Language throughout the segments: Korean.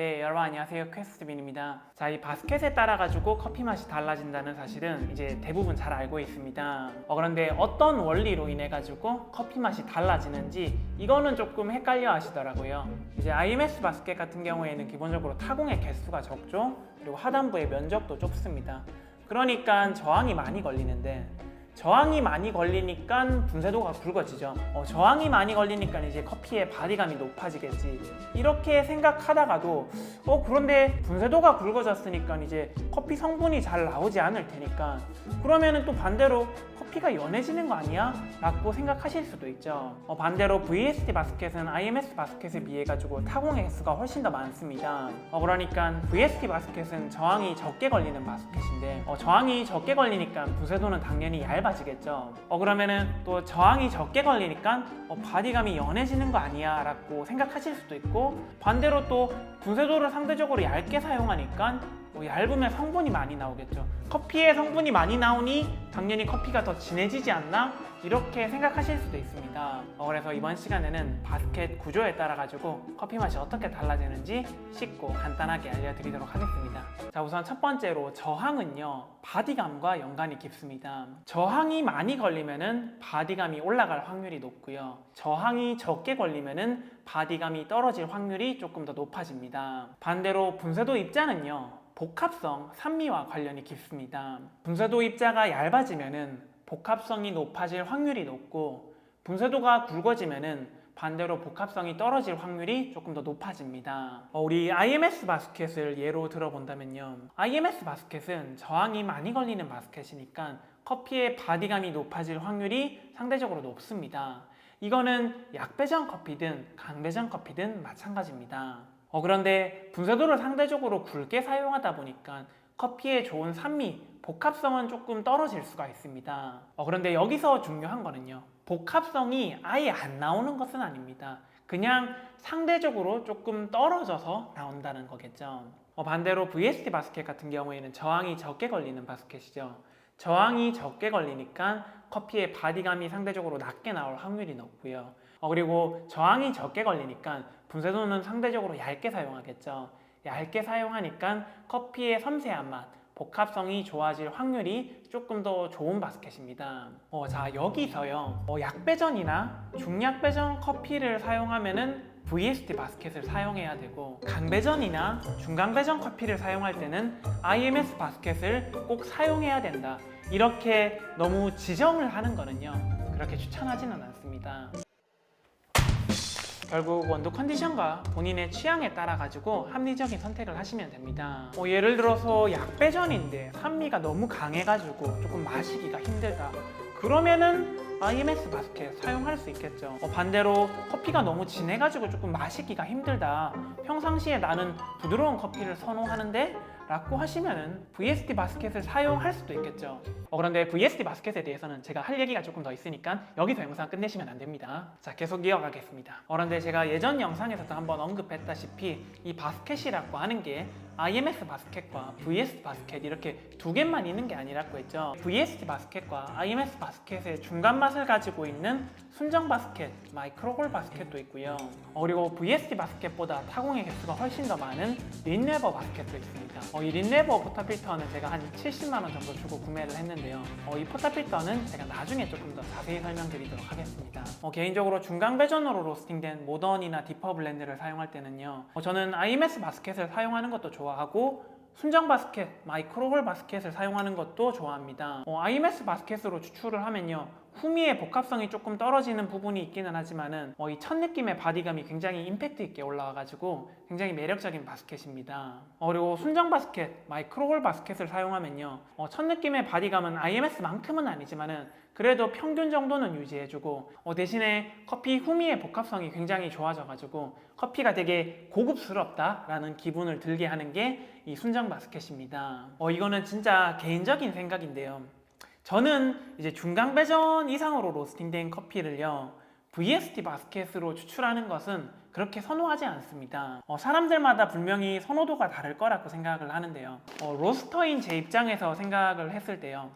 네, 여러분 안녕하세요. 퀘스트빈입니다. 자, 이 바스켓에 따라 가지고 커피 맛이 달라진다는 사실은 이제 대부분 잘 알고 있습니다. 어, 그런데 어떤 원리로 인해 가지고 커피 맛이 달라지는지 이거는 조금 헷갈려 하시더라고요. 이제 IMS 바스켓 같은 경우에는 기본적으로 타공의 개수가 적죠. 그리고 하단부의 면적도 좁습니다. 그러니까 저항이 많이 걸리는데 저항이 많이 걸리니까 분쇄도가 굵어지죠. 어, 저항이 많이 걸리니까 이제 커피의 바디감이 높아지겠지. 이렇게 생각하다가도 어 그런데 분쇄도가 굵어졌으니까 이제 커피 성분이 잘 나오지 않을 테니까 그러면은 또 반대로 커피가 연해지는 거 아니야? 라고 생각하실 수도 있죠. 어, 반대로 VST 바스켓은 IMS 바스켓에 비해 가지고 타공의 횟수가 훨씬 더 많습니다. 어, 그러니까 VST 바스켓은 저항이 적게 걸리는 바스켓인데 어, 저항이 적게 걸리니까 분쇄도는 당연히 얇아 지겠죠. 어, 그러면은 또 저항이 적게 걸리니까 어, 바디감이 연해지는 거 아니야? 라고 생각하실 수도 있고 반대로 또 분쇄도를 상대적으로 얇게 사용하니까 뭐 얇으면 성분이 많이 나오겠죠. 커피에 성분이 많이 나오니 당연히 커피가 더 진해지지 않나? 이렇게 생각하실 수도 있습니다. 어, 그래서 이번 시간에는 바스켓 구조에 따라 가지고 커피 맛이 어떻게 달라지는지 쉽고 간단하게 알려드리도록 하겠습니다. 자, 우선 첫 번째로 저항은요 바디감과 연관이 깊습니다. 저항이 많이 걸리면은 바디감이 올라갈 확률이 높고요. 저항이 적게 걸리면은 바디감이 떨어질 확률이 조금 더 높아집니다. 반대로 분쇄도 입자는요. 복합성, 산미와 관련이 깊습니다. 분쇄도 입자가 얇아지면은 복합성이 높아질 확률이 높고 분쇄도가 굵어지면은 반대로 복합성이 떨어질 확률이 조금 더 높아집니다. 어, 우리 IMS 바스켓을 예로 들어본다면요. IMS 바스켓은 저항이 많이 걸리는 바스켓이니까 커피의 바디감이 높아질 확률이 상대적으로 높습니다. 이거는 약배전 커피든 강배전 커피든 마찬가지입니다. 어, 그런데 분쇄도를 상대적으로 굵게 사용하다 보니까 커피의 좋은 산미, 복합성은 조금 떨어질 수가 있습니다. 어, 그런데 여기서 중요한 거는요. 복합성이 아예 안 나오는 것은 아닙니다. 그냥 상대적으로 조금 떨어져서 나온다는 거겠죠. 어, 반대로 VST 바스켓 같은 경우에는 저항이 적게 걸리는 바스켓이죠. 저항이 적게 걸리니까 커피의 바디감이 상대적으로 낮게 나올 확률이 높고요. 어, 그리고 저항이 적게 걸리니까 분쇄도는 상대적으로 얇게 사용하겠죠. 얇게 사용하니까 커피의 섬세한 맛, 복합성이 좋아질 확률이 조금 더 좋은 바스켓입니다. 어, 자 여기서요. 어, 약배전이나 중약배전 커피를 사용하면은 VST 바스켓을 사용해야 되고 강배전이나 중강배전 커피를 사용할 때는 IMS 바스켓을 꼭 사용해야 된다. 이렇게 너무 지정을 하는 거는요. 그렇게 추천하지는 않습니다. 결국 원두 컨디션과 본인의 취향에 따라 가지고 합리적인 선택을 하시면 됩니다. 뭐 예를 들어서 약배전인데 산미가 너무 강해가지고 조금 마시기가 힘들다. 그러면은 IMS 바스켓 사용할 수 있겠죠. 어, 반대로 커피가 너무 진해가지고 조금 마시기가 힘들다. 평상시에 나는 부드러운 커피를 선호하는데 라고 하시면은 VST 바스켓을 사용할 수도 있겠죠. 어, 그런데 VST 바스켓에 대해서는 제가 할 얘기가 조금 더 있으니까 여기서 영상 끝내시면 안 됩니다. 자, 계속 이어가겠습니다. 어, 그런데 제가 예전 영상에서도 한번 언급했다시피 이 바스켓이라고 하는 게 IMS 바스켓과 VST 바스켓 이렇게 두 개만 있는 게 아니라고 했죠. VST 바스켓과 IMS 바스켓의 중간 맛을 가지고 있는 순정 바스켓, 마이크로홀 바스켓도 있고요. 어, 그리고 VST 바스켓보다 타공의 개수가 훨씬 더 많은 린웨버 바스켓도 있습니다. 어, 이 린웨버 포타필터는 제가 한 70만 원 정도 주고 구매를 했는데요. 어, 이 포타필터는 제가 나중에 조금 더 자세히 설명드리도록 하겠습니다. 어, 개인적으로 중간 배전으로 로스팅된 모던이나 디퍼 블렌드를 사용할 때는요. 어, 저는 IMS 바스켓을 사용하는 것도 좋아하고 순정 바스켓, 마이크로홀 바스켓을 사용하는 것도 좋아합니다. 어, IMS 바스켓으로 추출을 하면요. 후미의 복합성이 조금 떨어지는 부분이 있기는 하지만은 어, 이첫 느낌의 바디감이 굉장히 임팩트 있게 올라와가지고 굉장히 매력적인 바스켓입니다. 어, 그리고 순정 바스켓, 마이크로홀 바스켓을 사용하면요. 어, 첫 느낌의 바디감은 IMS만큼은 아니지만은 그래도 평균 정도는 유지해주고 어, 대신에 커피 후미의 복합성이 굉장히 좋아져가지고 커피가 되게 고급스럽다라는 기분을 들게 하는 게 이 순정 바스켓입니다. 어, 이거는 진짜 개인적인 생각인데요. 저는 이제 중강 배전 이상으로 로스팅된 커피를요. VST 바스켓으로 추출하는 것은 그렇게 선호하지 않습니다. 어, 사람들마다 분명히 선호도가 다를 거라고 생각을 하는데요. 어, 로스터인 제 입장에서 생각을 했을 때요.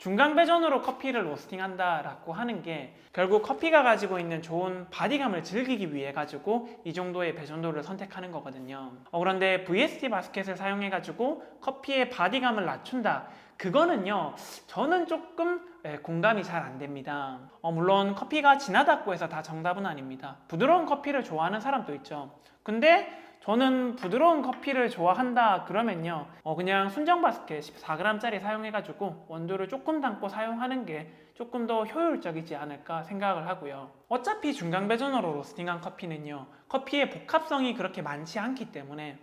중간 배전으로 커피를 로스팅한다라고 하는 게 결국 커피가 가지고 있는 좋은 바디감을 즐기기 위해 가지고 이 정도의 배전도를 선택하는 거거든요. 어, 그런데 VST 바스켓을 사용해 가지고 커피의 바디감을 낮춘다. 그거는요, 저는 조금 예, 공감이 잘 안 됩니다. 어, 물론 커피가 진하다고 해서 다 정답은 아닙니다. 부드러운 커피를 좋아하는 사람도 있죠. 근데 저는 부드러운 커피를 좋아한다 그러면요. 어, 그냥 순정 바스켓 14g짜리 사용해가지고 원두를 조금 담고 사용하는 게 조금 더 효율적이지 않을까 생각을 하고요. 어차피 중간 배전으로 로스팅한 커피는요. 커피의 복합성이 그렇게 많지 않기 때문에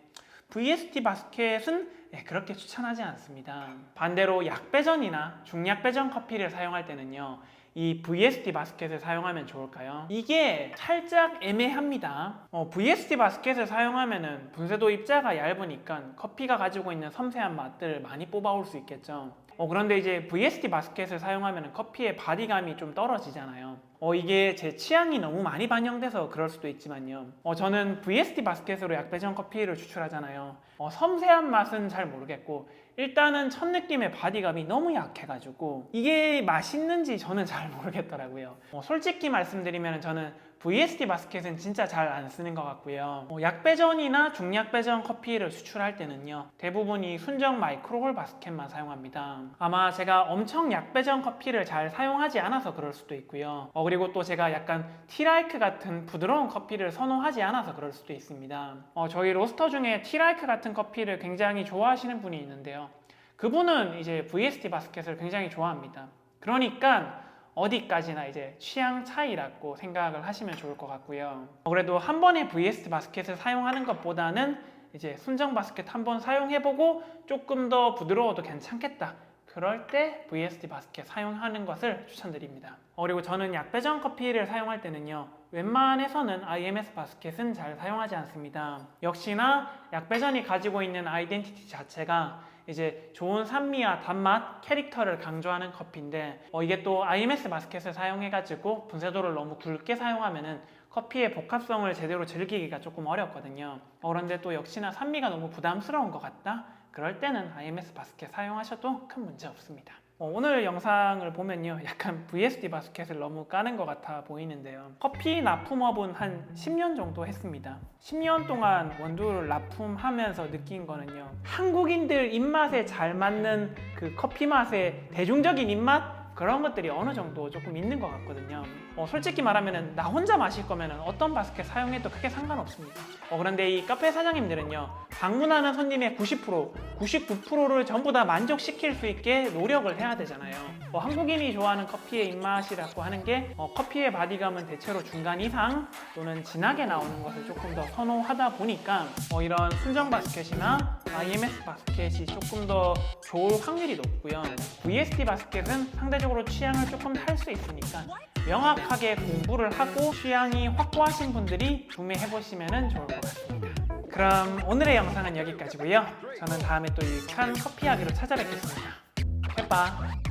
VST 바스켓은 예, 그렇게 추천하지 않습니다. 반대로 약배전이나 중약배전 커피를 사용할 때는요 이 VST 바스켓을 사용하면 좋을까요? 이게 살짝 애매합니다. 어, VST 바스켓을 사용하면은 분쇄도 입자가 얇으니까 커피가 가지고 있는 섬세한 맛들을 많이 뽑아올 수 있겠죠. 어, 그런데 이제 VST 바스켓을 사용하면 커피의 바디감이 좀 떨어지잖아요. 어, 이게 제 취향이 너무 많이 반영돼서 그럴 수도 있지만요. 어, 저는 VST 바스켓으로 약배전 커피를 추출하잖아요. 어, 섬세한 맛은 잘 모르겠고 일단은 첫 느낌의 바디감이 너무 약해가지고 이게 맛있는지 저는 잘 모르겠더라고요. 어, 솔직히 말씀드리면 저는 VST 바스켓은 진짜 잘 안 쓰는 것 같고요. 어, 약배전이나 중약배전 커피를 수출할 때는요. 대부분이 순정 마이크로홀 바스켓만 사용합니다. 아마 제가 엄청 약배전 커피를 잘 사용하지 않아서 그럴 수도 있고요. 어, 그리고 또 제가 약간 티라이크 같은 부드러운 커피를 선호하지 않아서 그럴 수도 있습니다. 어, 저희 로스터 중에 티라이크 같은 커피를 굉장히 좋아하시는 분이 있는데요. 그분은 이제 VST 바스켓을 굉장히 좋아합니다. 그러니까 어디까지나 이제 취향 차이라고 생각을 하시면 좋을 것 같고요. 어, 그래도 한 번에 VST 바스켓을 사용하는 것보다는 이제 순정 바스켓 한 번 사용해보고 조금 더 부드러워도 괜찮겠다. 그럴 때 VST 바스켓 사용하는 것을 추천드립니다. 어, 그리고 저는 약배전 커피를 사용할 때는요. 웬만해서는 IMS 바스켓은 잘 사용하지 않습니다. 역시나 약배전이 가지고 있는 아이덴티티 자체가 이제 좋은 산미와 단맛, 캐릭터를 강조하는 커피인데 어, 이게 또 IMS 바스켓을 사용해가지고 분쇄도를 너무 굵게 사용하면은 커피의 복합성을 제대로 즐기기가 조금 어렵거든요. 어, 그런데 또 역시나 산미가 너무 부담스러운 것 같다? 그럴 때는 IMS 바스켓 사용하셔도 큰 문제 없습니다. 어, 오늘 영상을 보면요. 약간 VSD 바스켓을 너무 까는 것 같아 보이는데요. 커피 납품업은 한 10년 정도 했습니다. 10년 동안 원두를 납품하면서 느낀 거는요. 한국인들 입맛에 잘 맞는 그 커피 맛의 대중적인 입맛? 그런 것들이 어느 정도 조금 있는 것 같거든요. 어, 솔직히 말하면 나 혼자 마실 거면 어떤 바스켓 사용해도 크게 상관없습니다. 어, 그런데 이 카페 사장님들은요, 방문하는 손님의 90%, 99%를 전부 다 만족시킬 수 있게 노력을 해야 되잖아요. 어, 한국인이 좋아하는 커피의 입맛이라고 하는 게 어, 커피의 바디감은 대체로 중간 이상 또는 진하게 나오는 것을 조금 더 선호하다 보니까 어, 이런 순정 바스켓이나 IMS 바스켓이 조금 더 좋을 확률이 높고요. VST 바스켓은 상대적으로 취향을 조금 탈 수 있으니까 명확하게 공부를 하고 취향이 확고하신 분들이 구매해 보시면 좋을 것 같습니다. 그럼 오늘의 영상은 여기까지고요. 저는 다음에 또 유익한 커피 이야기로 찾아뵙겠습니다. 해봐.